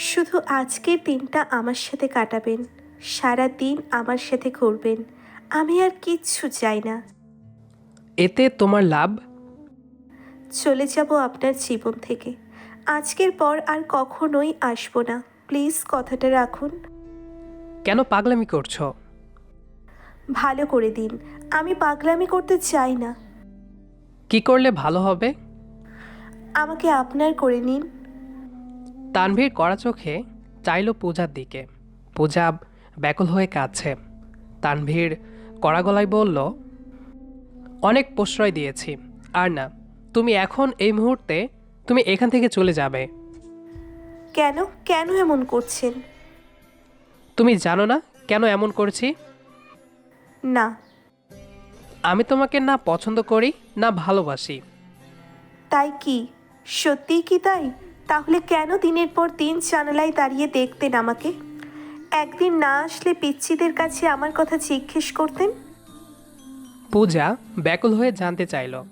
শুধু আজকের দিনটা আমার সাথে কাটাবেন সারা দিন আমার সাথে ঘুরবেন। আমি আর কিচ্ছু চাই না। এতে তোমার লাভ? চলে যাব আপনার জীবন থেকে। আজকের পর আর কখনোই আসব না। প্লিজ কথাটা রাখুন। কেন পাগলামি করছ? ভালো করে দিন। আমি পাগলামি করতে চাই না। কি করলে ভালো হবে? আমাকে আপনার করে নিন। তানভীর কড়া চোখে চাইল পূজার দিকে। পূজা ব্যাকুল হয়ে কাঁদছে। তানভীর কড়া গলায় বলল অনেক প্রশ্রয় দিয়েছি। আর না তুমি এখন এই মুহূর্তে তুমি এখান থেকে চলে যাবে। কেন? কেন এমন করছেন? তুমি জানো না কেন এমন করছি? না। আমি তোমাকে না পছন্দ করি না ভালোবাসি। তাই কি? সত্যি কি তাই? তাহলে কেন দিনের পর দিন জানালায় দাঁড়িয়ে দেখতেন আমাকে? একদিন না আসলে পিচ্ছিদের কাছে আমার কথা জিজ্ঞেস করতেন? পূজা ব্যাকুল হয়ে জানতে চাইল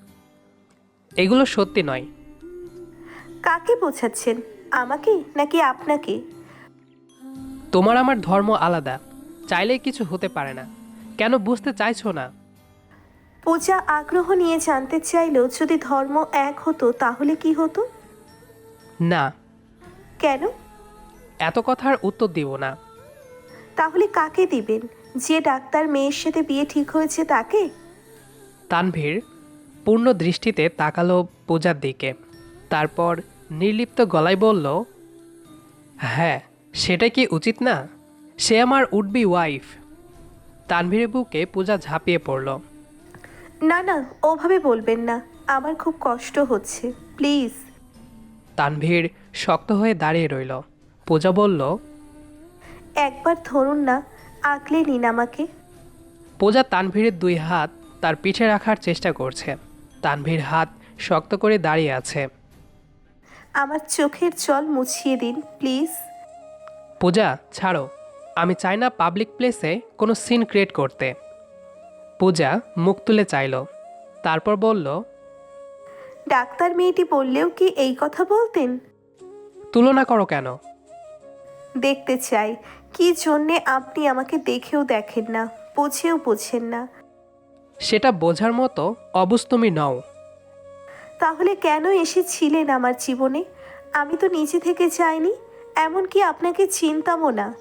এগুলো সত্যি নয়? কাকে বোঝাচ্ছেন আমাকে নাকি আপনাকে? তোমার আমার ধর্ম আলাদা চাইলে কিছু হতে পারে না। কেন বুঝতে চাইছো না? পূজা আগ্রহ নিয়ে জানতে চাইলো যদি ধর্ম এক হতো তাহলে কি হতো? না। কেন? এত কথার উত্তর দিব না। তাহলে কাকে দিবেন? যে ডাক্তার মেয়ের সাথে বিয়ে ঠিক হয়েছে তাকে? তানভীর পূর্ণ দৃষ্টিতে তাকালো পূজার দিকে। তারপর নির্লিপ্ত গলায় বলল হ্যাঁ সেটা কি উচিত না? সে আমার উডবি ওয়াইফ। তানভীরের বুকে পূজা ঝাঁপিয়ে পড়ল। না না ওভাবে বলবেন না। আমার খুব কষ্ট হচ্ছে। প্লিজ। তানভীর শক্ত হয়ে দাঁড়িয়ে রইল। পূজা বলল একবার ধরুন না আগলে নিন আমাকে। পূজা তানভীরের দুই হাত তার পিঠে রাখার চেষ্টা করছে। তানভীর হাত শক্ত করে দাঁড়িয়ে আছে। আমার চোখের জল মুছিয়ে দিন প্লিজ। পূজা ছাড়ো। আমি চাই না পাবলিক প্লেসে কোনো সিন ক্রিয়েট করতে। পূজা মুখ তুলে চাইল। তারপর বলল ডাক্তার মেয়েটি বললেও কি এই কথা বলতেন? তুলনা করো কেন? দেখতে চাই। কি জন্যে আপনি আমাকে দেখেও দেখেন না বুঝেও বোঝেন না। সেটা বোঝার মতো অবুজ তুমি নও। তাহলে কেন এসেছিলেন আমার জীবনে? আমি তো নিজে থেকে চাইনি এমনকি আপনাকে চিনতামও না।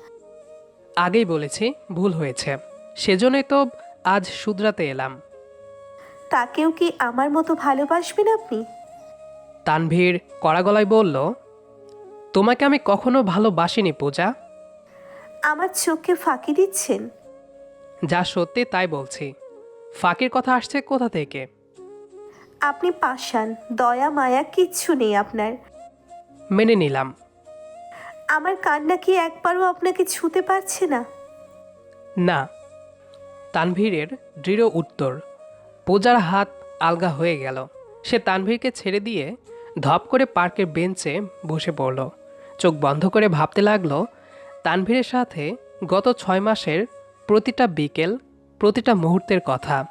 আগেই বলেছি ভুল হয়েছে। সেজন্যই তো আজ শুধরাতে এলাম। তাকেও কি আমার মতো ভালোবাসবেন আপনি? তানভীর কড়া গলায় বলল তোমাকে আমি কখনো ভালোবাসিনি পূজা। আমার চোখকে ফাঁকি দিচ্ছেন। যা সত্যি তাই বলছি। ফাঁকির কথা আসছে কোথা থেকে? আপনি পাষাণ দয়া মায়া কিচ্ছু নেই আপনার। মেনে নিলাম। আমার কান্না কি একবারও আপনাকে ছুতে পারছে না? না তানভীরের দৃঢ় উত্তর। পূজার হাত আলগা হয়ে গেল। সে তানভীরকে ছেড়ে দিয়ে ধপ করে পার্কের বেঞ্চে বসে পড়ল। চোখ বন্ধ করে ভাবতে লাগল, তানভীরের সাথে গত ছয় মাসের প্রতিটা বিকেল, প্রতিটা মুহূর্তের কথা।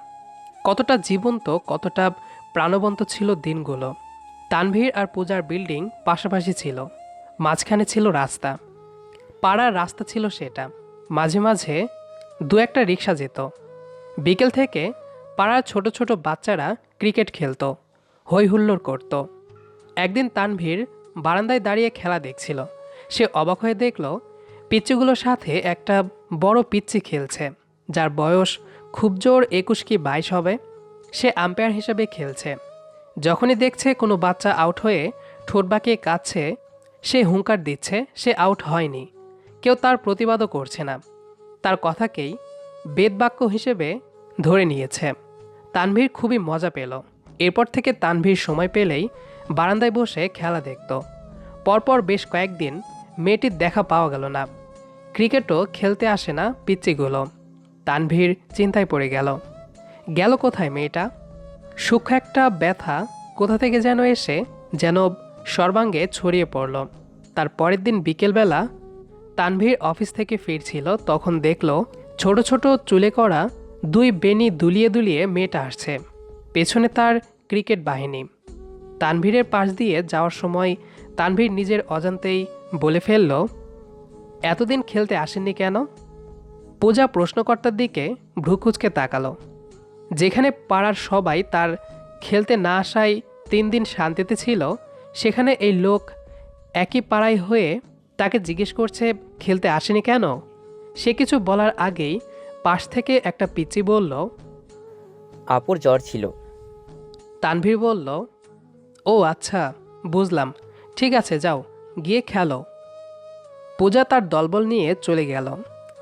কতটা জীবন্ত, কতটা প্রাণবন্ত ছিল দিনগুলো। তানভীর আর পূজার বিল্ডিং পাশাপাশি ছিল, মাঝখানে ছিল রাস্তা। পাড়ার রাস্তা ছিল সেটা। মাঝে মাঝে দু একটা রিক্সা যেত। বিকেল থেকে পাড়ার ছোট ছোট বাচ্চারা ক্রিকেট খেলতো হই হুল্লোড় করত। একদিন তানভীর বারান্দায় দাঁড়িয়ে খেলা দেখছিল। সে অবাক হয়ে দেখল, পিচ্চিগুলোর সাথে একটা বড় পিচ্চি খেলছে, যার বয়স খুব জোর একুশ কি বাইশ হবে। সে আম্পায়ার হিসেবে খেলছে। যখনই দেখছে কোনো বাচ্চা আউট হয়ে ঠোঁট বাঁকিয়ে কাঁদছে, সে হুঙ্কার দিচ্ছে, সে আউট হয়নি। কেউ তার প্রতিবাদও করছে না। তার কথাকেই বেদবাক্য হিসেবে ধরে নিয়েছে। তানভীর খুবই মজা পেল। এরপর থেকে তানভীর সময় পেলেই বারান্দায় বসে খেলা দেখত। পরপর বেশ কয়েকদিন মেয়েটির দেখা পাওয়া গেল না। ক্রিকেটও খেলতে আসে না পিচ্চিগুলো। তানভীর চিন্তায় পড়ে গেল। গেল কোথায় মেয়েটা? সূক্ষ্ম একটা ব্যথা কোথা থেকে যেন এসে যেন সর্বাঙ্গে ছড়িয়ে পড়ল। তার পরের দিন বিকেলবেলা তানভীর অফিস থেকে ফিরছিল, তখন দেখল ছোট ছোট চুলে করা দুই বেনি দুলিয়ে দুলিয়ে মেয়েটা আসছে। পেছনে তার ক্রিকেট বাহিনী। তানভীরের পাশ দিয়ে যাওয়ার সময় তানভীর নিজের অজান্তেই বলে ফেলল, এতদিন খেলতে আসেননি কেন? পূজা প্রশ্নকর্তার দিকে ভ্রুকুচকে তাকালো। যেখানে পাড়ার সবাই তার খেলতে না আসায় তিন দিন শান্তিতে ছিল, সেখানে এই লোক একই পাড়ায় হয়ে তাকে জিজ্ঞেস করছে, খেলতে আসেনি কেন? সে কিছু বলার আগেই পাশ থেকে একটা পিচি বলল আপুর জ্বর ছিল। তানভীর বলল ও আচ্ছা বুঝলাম। ঠিক আছে যাও গিয়ে খেলো। পূজা তার দলবল নিয়ে চলে গেল।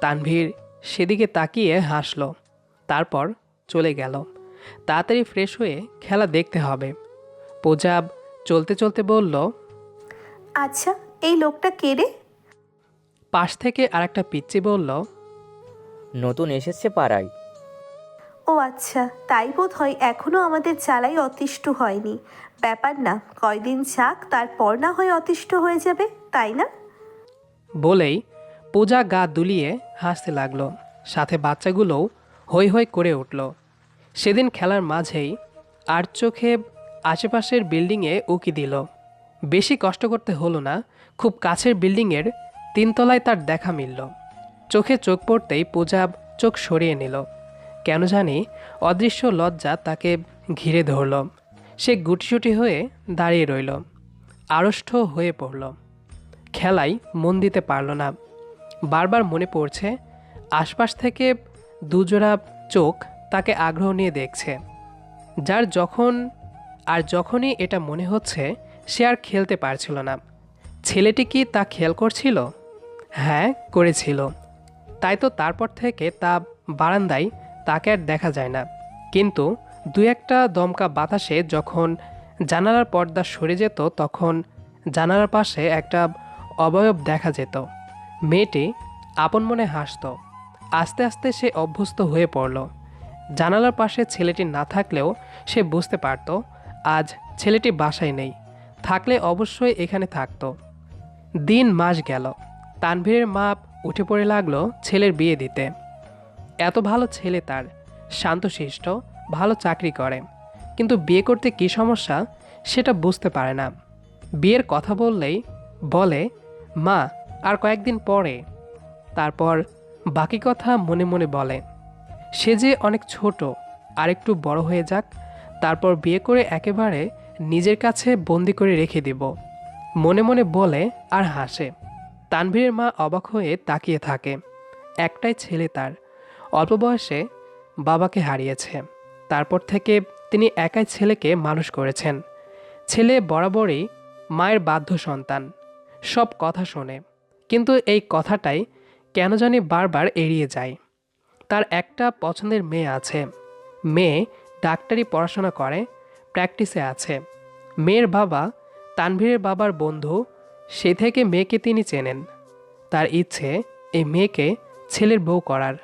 তানভীর সেদিকে তাকিয়ে হাসল তারপর চলে গেল। তাড়াতাড়ি ফ্রেশ হয়ে খেলা দেখতে হবে। পূজা চলতে চলতে বলল আচ্ছা এই লোকটা কে রে? পাশ থেকে আরেকটা পিচ্চি বলল নতুন এসেছে পাড়ায়। ও আচ্ছা তাই বোধ হয় এখনও আমাদের জ্বালাই অতিষ্ঠ হয়নি। ব্যাপার না কয়দিন যাক তারপর না হয় অতিষ্ঠ হয়ে যাবে তাই না? বলেই পূজা গা দুলিয়ে হাসতে লাগল। সাথে বাচ্চাগুলোও হৈ হৈ করে উঠল। সেদিন খেলার মাঝেই আর চোখে আশেপাশের বিল্ডিংয়ে উকি দিল। বেশি কষ্ট করতে হলো না খুব কাছের বিল্ডিংয়ের তিনতলায় তার দেখা মিলল। চোখে চোখ পড়তেই পূজা চোখ সরিয়ে নিল। কেন জানি অদৃশ্য লজ্জা তাকে ঘিরে ধরল। সে গুটিসুটি হয়ে দাঁড়িয়ে রইল। আড়ষ্ট হয়ে পড়ল। খেলায় মন দিতে পারল না। বারবার মনে পড়ছে, আশপাশ থেকে দুজোড়া চোখ তাকে আগ্রহ নিয়ে দেখছে। যার যখন, আর যখনই এটা মনে হচ্ছে, সে আর খেলতে পারছিল না। ছেলেটি কি তা খেয়াল করছিল? হ্যাঁ করেছিল। তাই তো তারপর থেকে তা বারান্দায় তাকে আর দেখা যায় না। কিন্তু দু একটা দমকা বাতাসে যখন জানালার পর্দা সরে যেত, তখন জানালার পাশে একটা অবয়ব দেখা যেত। মেয়েটি আপন মনে হাসত। আস্তে আস্তে সে অভ্যস্ত হয়ে পড়ল। জানালার পাশে ছেলেটি না থাকলেও সে বুঝতে পারত, আজ ছেলেটি বাসায় নেই। থাকলে অবশ্যই এখানে থাকতো। দিন মাস গেল। তানভীরের মা উঠে পড়ে লাগল ছেলের বিয়ে দিতে। এত ভালো ছেলে তার, শান্তশিষ্ট, ভালো চাকরি করে। কিন্তু বিয়ে করতে কী সমস্যা, সেটা বুঝতে পারে না। বিয়ের কথা বললেই বলে, মা, আর কয়েকদিন পরে। তারপর বাকি কথা মনে মনে বলে, সে যে অনেক ছোট, আর একটু বড় হয়ে যাক, তারপর বিয়ে করে একেবারে নিজের কাছে বন্দি করে রেখে দিব। মনে মনে বলে আর হাসে। তানভীরের মা অবাক হয়ে তাকিয়ে থাকে। একটাই ছেলে তার। অল্প বয়সে বাবাকে হারিয়েছে। তারপর থেকে তিনি একাই ছেলেকে মানুষ করেছেন। ছেলে বরাবরই মায়ের বাধ্য সন্তান। সব কথা শোনে। কিন্তু এই কথাটাই কেন জানি বারবার এড়িয়ে যায়। তার একটা পছন্দের মেয়ে আছে। মেয়ে ডাক্তারি পড়াশোনা করে, প্র্যাকটিসে আছে। মেয়ের বাবা তানভীরের বাবার বন্ধু সে থেকে মেয়েকে তিনি চেনেন। তার ইচ্ছে এই মেয়েকে ছেলের বউ করার।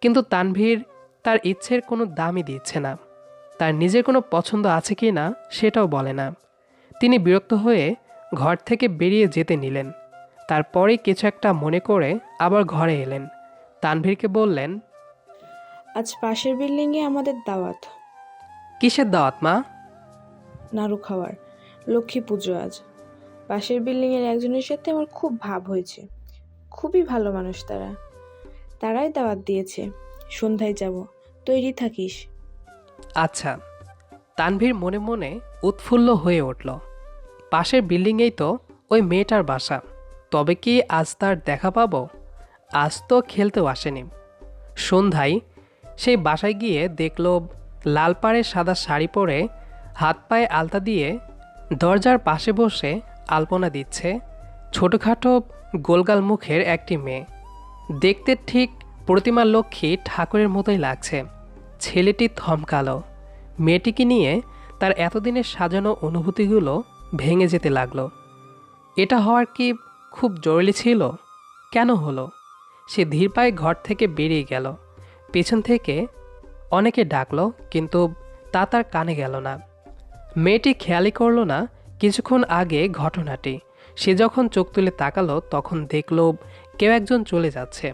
কিন্তু তানভীর তার ইচ্ছের কোনো দামই দিচ্ছে না। তার নিজের কোনো পছন্দ আছে কি না সেটাও বলে না। তিনি বিরক্ত হয়ে ঘর থেকে বেরিয়ে যেতে নিলেন। তারপরে কিছু একটা মনে করে আবার ঘরে এলেন। তানভীরকে বললেন আজ পাশের বিল্ডিংয়ে আমাদের দাওয়াত। কিসের দাওয়াত মা? নাড়ু খাওয়ার। লক্ষ্মী পুজো আজ। পাশের বিল্ডিংয়ের একজনের সাথে আমার খুব ভাব হয়েছে। খুবই ভালো মানুষ তারা। তারাই দাওয়াত দিয়েছে, সন্ধ্যায় যাব, তৈরি থাকিস। আচ্ছা তানভীর মনে মনে উৎফুল্ল হয়ে উঠল। পাশের বিল্ডিংয়েই তো ওই মেয়েটার বাসা। তবে কি আজ তার দেখা পাবো? আজ তো খেলতেও আসেনি। সন্ধ্যায় সেই বাসায় গিয়ে দেখল লাল পাড়ে সাদা শাড়ি পরে হাত পায়ে আলতা দিয়ে দরজার পাশে বসে আলপনা দিচ্ছে, ছোটোখাটো গোলগাল মুখের একটি মেয়ে। দেখতে ঠিক প্রতিমা লক্ষ্মী ঠাকুরের মতোই লাগছে। ছেলেটি থমকালো। মেয়েটিকে নিয়ে তার এতদিনের সাজানো অনুভূতিগুলো ভেঙে যেতে লাগল। এটা হওয়ার কি খুব জরুরি ছিল? কেন হলো? সে ধীর পায়ে ঘর থেকে বেরিয়ে গেল। পেছন থেকে অনেকে ডাকলো, কিন্তু তা তার কানে গেল না। মেয়েটি খেয়ালই করল না কিছুক্ষণ আগে ঘটনাটি। সে যখন চোখ তুলে তাকালো, তখন দেখল কেউ একজন চলে যাচ্ছে।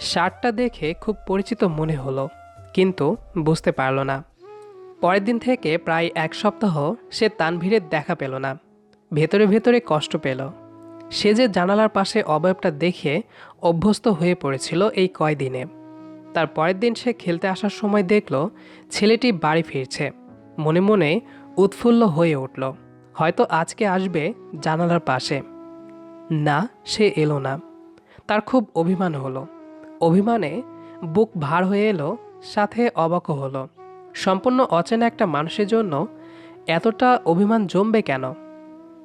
শার্টটা দেখে খুব পরিচিত মনে হলো, কিন্তু বুঝতে পারল না। পরের দিন থেকে প্রায় এক সপ্তাহ সে তানভীরের দেখা পেল না। ভেতরে ভেতরে কষ্ট পেল। সে যে জানালার পাশে অবয়বটা দেখে অভ্যস্ত হয়ে পড়েছিল এই কয়দিনে। তার পরের দিন সে খেলতে আসার সময় দেখল ছেলেটি বাড়ি ফিরছে। মনে মনে উৎফুল্ল হয়ে উঠল। হয়তো আজকে আসবে জানালার পাশে। না, সে এলো না। তার খুব অভিমান হলো। অভিমানে বুক ভার হয়ে এলো, সাথে অবাক হলো। সম্পূর্ণ অচেনা একটা মানুষের জন্য এতটা অভিমান জমবে কেন?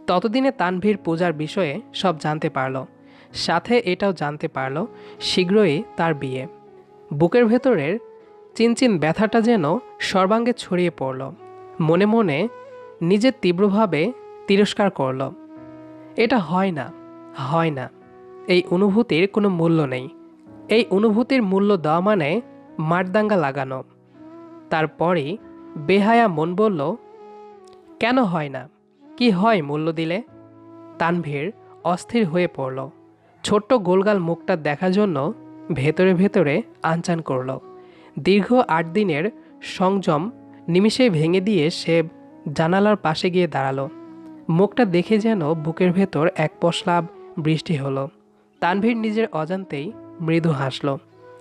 ততদিনে তানভীর পূজার বিষয়ে সব জানতে পারল। সাথে এটাও জানতে পারল, শীঘ্রই তার বিয়ে। বুকের ভেতরের চিনচিন ব্যথাটা যেন সর্বাঙ্গে ছড়িয়ে পড়ল। মনে মনে নিজের তীব্রভাবে তিরস্কার করল। এটা হয় না হয় না। এই অনুভূতির কোনো মূল্য নেই। এই অনুভূতির মূল্য দেওয়া মানে মারদাঙ্গা লাগানো। তারপরই বেহায়া মন বলল, কেন হয় না? কি হয় মূল্য দিলে? তানভীর অস্থির হয়ে পড়ল। ছোট্ট গোলগাল মুখটা দেখার জন্য ভেতরে ভেতরে আনচান করল। দীর্ঘ আট দিনের সংযম নিমিষে ভেঙে দিয়ে সে জানালার পাশে গিয়ে দাঁড়াল। মুখটা দেখে যেন বুকের ভেতর এক পশলাভ বৃষ্টি হলো। তানভীর নিজের অজান্তেই মৃদু হাসল।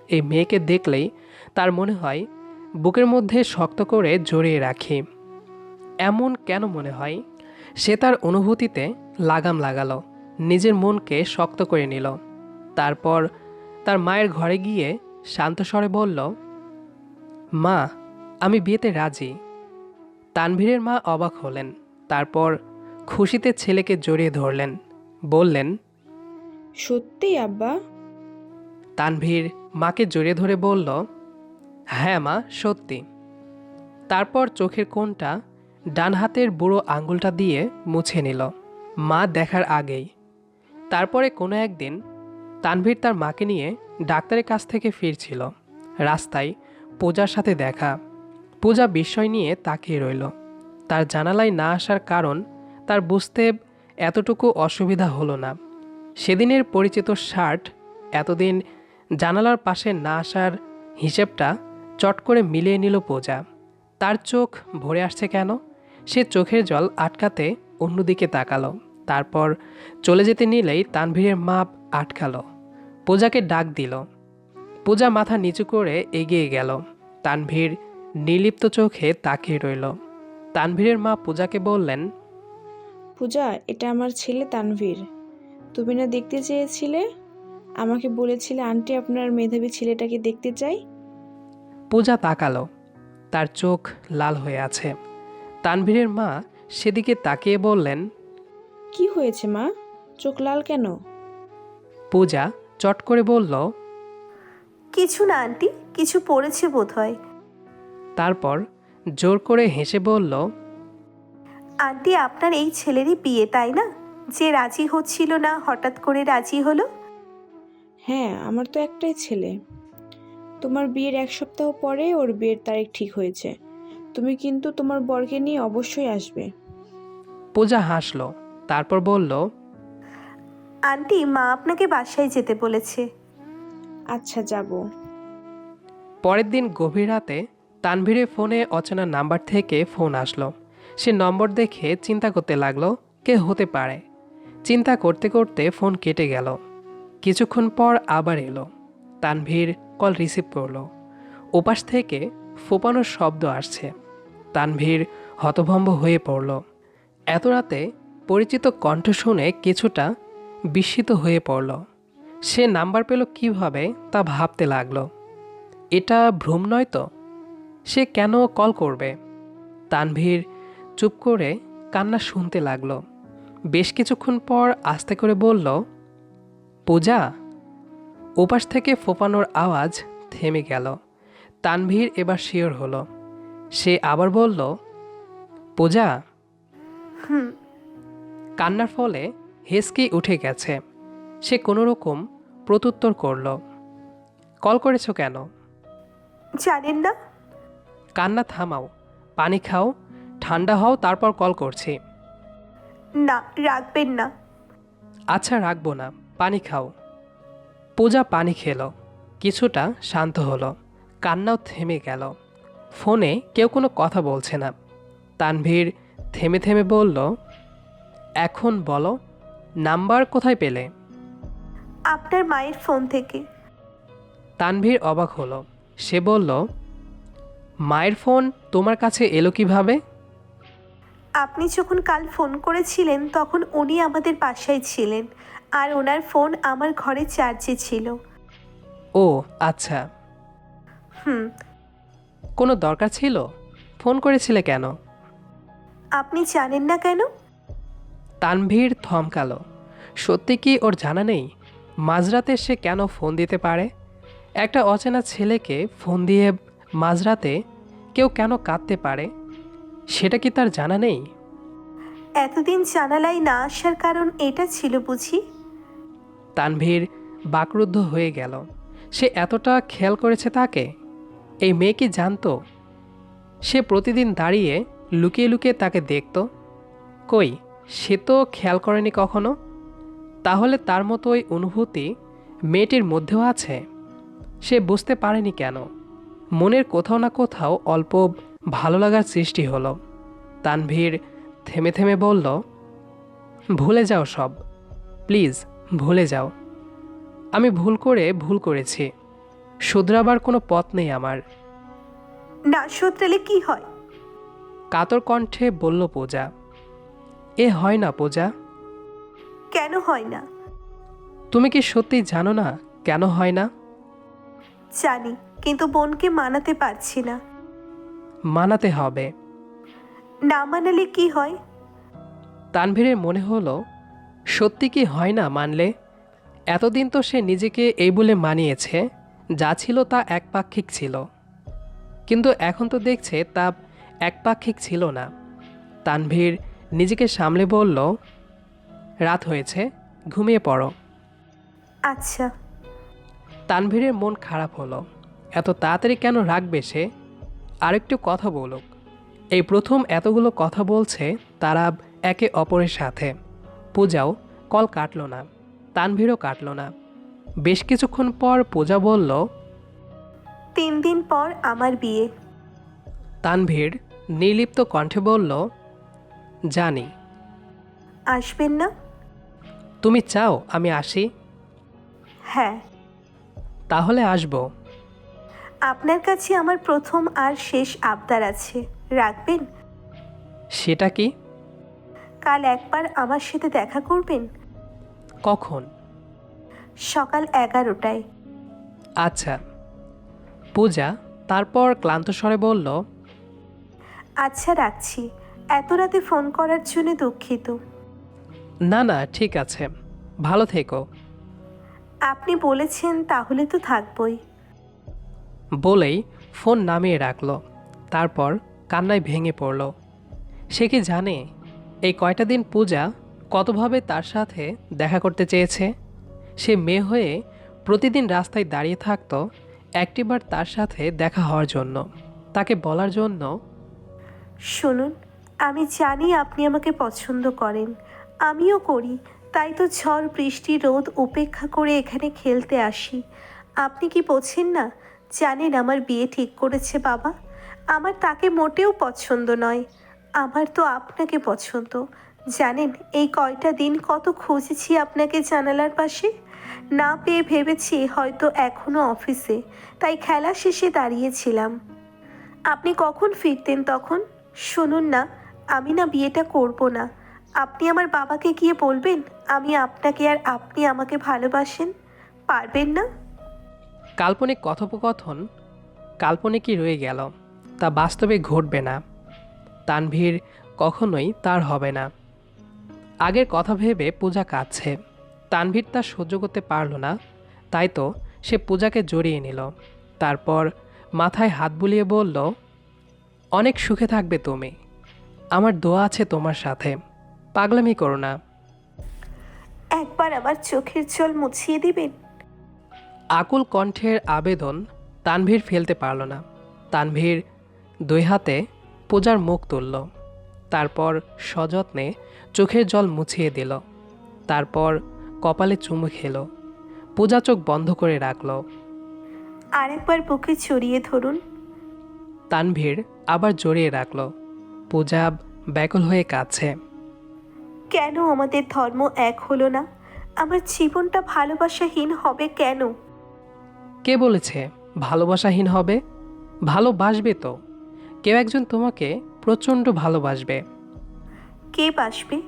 এই মেয়েকে দেখলেই তার মনে হয় বুকের মধ্যে শক্ত করে জড়িয়ে রাখি। এমন কেন মনে হয়? সে তার অনুভূতিতে লাগাম লাগালো। নিজের মনকে শক্ত করে নিল। তারপর তার মায়ের ঘরে গিয়ে শান্ত স্বরে বলল, মা, আমি বিয়েতে রাজি। তানভীরের মা অবাক হলেন। তারপর খুশিতে ছেলেকে জড়িয়ে ধরলেন। বললেন সত্যি আব্বা? তানভীর মাকে জড়িয়ে ধরে বলল হ্যাঁ মা সত্যি। তারপর চোখের কোণটা ডান হাতের বুড়ো আঙ্গুলটা দিয়ে মুছে নিল। মা দেখার আগেই। তারপরে কোনো একদিন তানভীর তার মাকে নিয়ে ডাক্তারের কাছ থেকে ফিরছিল। রাস্তায় পূজার সাথে দেখা। পূজা বিস্ময় নিয়ে তাকিয়ে রইল। তার জানালায় না আসার কারণ তার বুঝতে এতটুকু অসুবিধা হলো না। সেদিনের পরিচিত শার্ট, এতদিন জানালার পাশে না আসার হিসেবটা চট করে মিলিয়ে নিল পূজা। তার চোখ ভরে আসছে কেন? সে চোখের জল আটকাতে অন্যদিকে তাকালো। তারপর চলে যেতে নিলেই তানভীরের মাপ আটকালো। পূজাকে ডাক দিল। পূজা মাথা নিচু করে এগিয়ে গেল। তানভীর নির্লিপ্ত চোখে তাকিয়ে রইল। তানভীরের মা পূজাকে বললেন পূজা এটা আমার ছেলে তানভীর। তুমি না দেখতে চেয়েছিলে? আমাকে বলেছিলে আন্টি আপনার মেধাবী ছেলেটাকে দেখতে চাই? পূজা তাকালো। তার চোখ লাল হয়ে আছে। তানভীরের মা সেদিকে তাকিয়ে বললেন কি হয়েছে মা? চোখ লাল কেন? পূজা চট করে বলল কিছু না আন্টি কিছু পড়েছে বোধ হয় তারপর জোর করে হেসে বলল আন্টি আপনার এই ছেলেরই বিয়ে তাই না? যে রাজি হচ্ছিল না হঠাৎ করে রাজি হলো? হ্যাঁ আমার তো একটাই ছেলে। তোমার বিয়ের এক সপ্তাহ পরে ওর বিয়ের তারিখ ঠিক হয়েছে। তুমি কিন্তু তোমার বরকে নিয়ে অবশ্যই আসবে। পূজা হাসলো তারপর বলল আন্টি মা আপনাকে বাসায় যেতে বলেছে। আচ্ছা যাব। পরের দিন গভীর রাতে তানভীরের ফোনে অচেনা নাম্বার থেকে ফোন আসলো। সে নম্বর দেখে চিন্তা করতে লাগল কে হতে পারে। চিন্তা করতে করতে ফোন কেটে গেল। কিছুক্ষণ পর আবার এলো। তানভীর কল রিসিভ করল। ওপাশ থেকে ফোপানোর শব্দ আসছে। তানভীর হতভম্ব হয়ে পড়ল। এত রাতে পরিচিত কণ্ঠ শুনে কিছুটা বিস্মিত হয়ে পড়ল। সে নাম্বার পেল কীভাবে তা ভাবতে লাগল। এটা ভ্রম নয় তো? সে কেন কল করবে? তানভীর চুপ করে কান্না শুনতে লাগল। বেশ কিছুক্ষণ পর আস্তে করে বলল পূজা? ওপাশ থেকে ফোপানোর আওয়াজ থেমে গেল। তানভীর এবার শিওর হলো। সে আবার বলল পূজা? হুম। কান্নার ফলে হেসকি উঠে গেছে। সে কোনো রকম প্রত্যুত্তর করল কল করেছ কেন? জানেন না কান্না থামাও পানি খাও ঠান্ডা হও তারপর কল করছি। না রাখবেন না। আচ্ছা রাখব না পানি খাও। পূজা পানি খেলো কিছুটা শান্ত হলো কান্নাও থেমে গেল। ফোনে কেউ কোনো কথা বলছে না। তানভীর থেমে থেমে বলল এখন বলো নাম্বার কোথায় পেলে? আপনার মায়ের ফোন থেকে। তানভীর অবাক হলো সে বলল মায়ের ফোন তোমার কাছে এলো কীভাবে? আপনি যখন কাল ফোন করেছিলেন তখন উনি আমাদের বাসায় ছিলেন আর ওনার ফোন আমার ঘরে চার্জে ছিল। ও আচ্ছা। হুম। কোনো দরকার ছিল? ফোন করেছিলে কেন? আপনি জানেন না কেন? তানভীর থমকালো। সত্যি কি ওর জানা নেই? মাঝরাতে সে কেন ফোন দিতে পারে? একটা অচেনা ছেলেকে ফোন দিয়ে মাঝরাতে কেউ কেন কাঁদতে পারে? সেটা কি তার জানা নেই? এতদিন জানালায় না আসার কারণ এটা ছিল বুঝি? তানভীর বাকরুদ্ধ হয়ে গেল। সে এতটা খেয়াল করেছে তাকে? এই মেয়ে কি জানতো? সে প্রতিদিন দাঁড়িয়ে লুকিয়ে লুকিয়ে তাকে দেখত। কই সে তো খেয়াল করেনি কখনো? তাহলে তার মতো ওই অনুভূতি মেয়েটির মধ্যেও আছে। সে বুঝতে পারেনি কেন? মনের কোথাও না কোথাও অল্প ভালো লাগার সৃষ্টি হলো। তানভীর থেমে থেমে বলল ভুলে যাও সব। প্লিজ ভুলে যাও। আমি ভুল করে ভুল করেছি। শুধরাবার কোনো পথ নেই আমার। না শোধরালে কি হয়? কাতর কণ্ঠে বলল পূজা এ হয় না পূজা। কেন হয় না? তুমি কি সত্যি জানো না কেন হয় না? জানি। কিন্তু বোনকে মানাতে পারছি না। মানাতে হবে। না মানালে কি হয়? তানভীরের মনে হলো সত্যি কি হয় না মানলে? এতদিন তো সে নিজেকে এই বলে মানিয়েছে যা ছিল তা একপাক্ষিক ছিল। কিন্তু এখন তো দেখছে তা একপাক্ষিক ছিল না। তানভীর নিজেকে সামলে বলল রাত হয়েছে ঘুমিয়ে পড়ো। আচ্ছা। তানভীরের মন খারাপ হলো। এত তাড়াতাড়ি কেন রাখবে সে? আরেকটু কথা বলুক। এই প্রথম এতগুলো কথা বলছে তারা একে অপরের সাথে। পূজাও কল কাটলো না তানভীরও কাটলো না। বেশ কিছুক্ষণ পর পূজা বলল তিন দিন পর আমার বিয়ে। তানভীর নির্লিপ্ত কণ্ঠে বলল জানি। আসবেন না? তুমি চাও আমি আসি? হ্যাঁ। তাহলে আসব। আপনার কাছে আমার প্রথম আর শেষ আবদার আছে রাখবেন? সেটা কি? কাল একবার আমার সাথে দেখা করবেন? কখন? সকাল এগারোটায়। আচ্ছা। পূজা তারপর ক্লান্ত স্বরে বলল আচ্ছা রাখছি। এত রাতে ফোন করার জন্য দুঃখিত। না না ঠিক আছে। ভালো থেকো। আপনি বলেছেন তাহলে তো থাকবই। বলেই ফোন নামিয়ে রাখল, তারপর কান্নায় ভেঙে পড়ল। সে কি জানে এই কয়টা দিন পূজা কতভাবে তার সাথে দেখা করতে চেয়েছে? সে মেয়ে হয়ে প্রতিদিন রাস্তায় দাঁড়িয়ে থাকতো একটিবার তার সাথে দেখা হওয়ার জন্য। তাকে বলার জন্য, শুনুন, আমি জানি আপনি আমাকে পছন্দ করেন। আমিও করি, তাই তো ঝড় বৃষ্টি রোদ উপেক্ষা করে এখানে খেলতে আসি। আপনি কি বোঝেন না জানেন আমার বিয়ে ঠিক করেছে বাবা। আমার তাকে মোটেও পছন্দ নয়। আমার তো আপনাকে পছন্দ। জানেন, এই কয়টা দিন কত খুঁজেছি আপনাকে জানালার পাশে। না পেয়ে ভেবেছি হয়তো এখনও অফিসে, তাই খেলা শেষে দাঁড়িয়েছিলাম। আপনি কখন ফিরতেন তখন? শুনুন না, আমি না বিয়েটা করব না। আপনি আমার বাবাকে গিয়ে বলবেন, আমি আপনাকে আর আপনি আমাকে ভালোবাসেন। পারবেন না? কাল্পনিক কথোপকথন কাল্পনিকই রয়ে গেল, তা বাস্তবে ঘটবে না। তানভীর কখনোই তার হবে না। আগের কথা ভেবে পূজা কাঁদছে। তানভীর তা সহ্য করতে পারল না, তাই তো সে পূজাকে জড়িয়ে নিল। তারপর মাথায় হাত বুলিয়ে বলল, অনেক সুখে থাকবে তুমি। আমার দোয়া আছে তোমার সাথে। পাগলামি করো না। একবার আমার চোখের জল মুছিয়ে দিবেন। আকুল কণ্ঠের আবেদন তানভীর ফেলতে পারল না। তানভীর দুই হাতে পূজার মুখ তুলল। তারপর সযত্নে চোখের জল মুছিয়ে দিল। তারপর কপালে চুমু খেল। পূজা চোখ বন্ধ করে রাখল। আরেকবার বুকে চড়িয়ে ধরুন। তানভীর আবার জড়িয়ে রাখল। পূজা ব্যাকুল হয়ে কাছে কেন আমাদের ধর্ম এক হলো না? আমার জীবনটা ভালোবাসাহীন হবে কেন? কে বলেছে ভালোবাসাহীন হবে? ভালোবাসবে তো। কেউ একজন তোমাকে প্রচণ্ড ভালোবাসবে। কে বাসবে?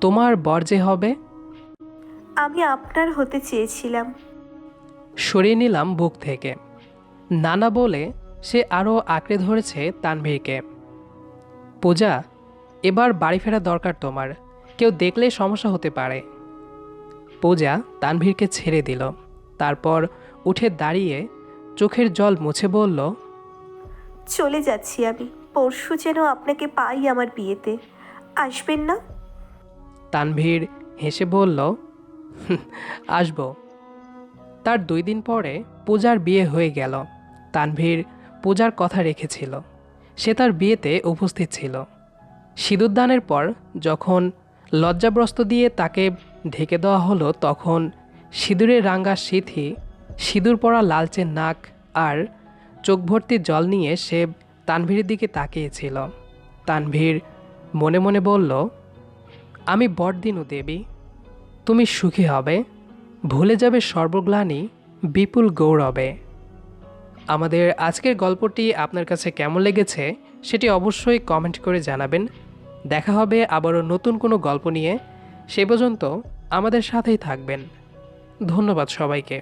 তোমার বর যে হবে। আমি আপনার হতে চেয়েছিলাম। সরিয়ে নিলাম বুক থেকে। নানা বলে সে আরও আঁকড়ে ধরেছে তানভীরকে। পূজা এবার বাড়ি ফেরা দরকার তোমার। কেউ দেখলে সমস্যা হতে পারে। পূজা তানভীরকে ছেড়ে দিল। তারপর উঠে দাঁড়িয়ে চোখের জল মুছে বলল চলে যাচ্ছি আমি। পরশু যেন আপনাকে পাই আমার বিয়েতে। আসবেন না? তানভীর হেসে বলল "হুম, আসব। তার দুই দিন পরে পূজার বিয়ে হয়ে গেল। তানভীর পূজার কথা রেখেছিল। সে তার বিয়েতে উপস্থিত ছিল। সিঁদুরদানের পর যখন লজ্জাব্রস্ত দিয়ে তাকে ঢেকে দেওয়া হলো তখন সিঁদুরের রাঙ্গা সিথি সিঁদুর পরা লালচে নাক আর চোখ ভর্তি জল নিয়ে সে তানভীরের দিকে তাকিয়েছিল। তানভীর মনে মনে বলল, আমি বড়দিনু দেবী। তুমি সুখী হবে। ভুলে যাবে সর্বগ্লানি। বিপুল গৌরবে। আমাদের আজকের গল্পটি আপনার কাছে কেমন লেগেছে সেটি অবশ্যই কমেন্ট করে জানাবেন। দেখা হবে আবারও নতুন কোনো গল্প নিয়ে। সে পর্যন্ত আমাদের সাথেই থাকবেন। ধন্যবাদ সবাইকে।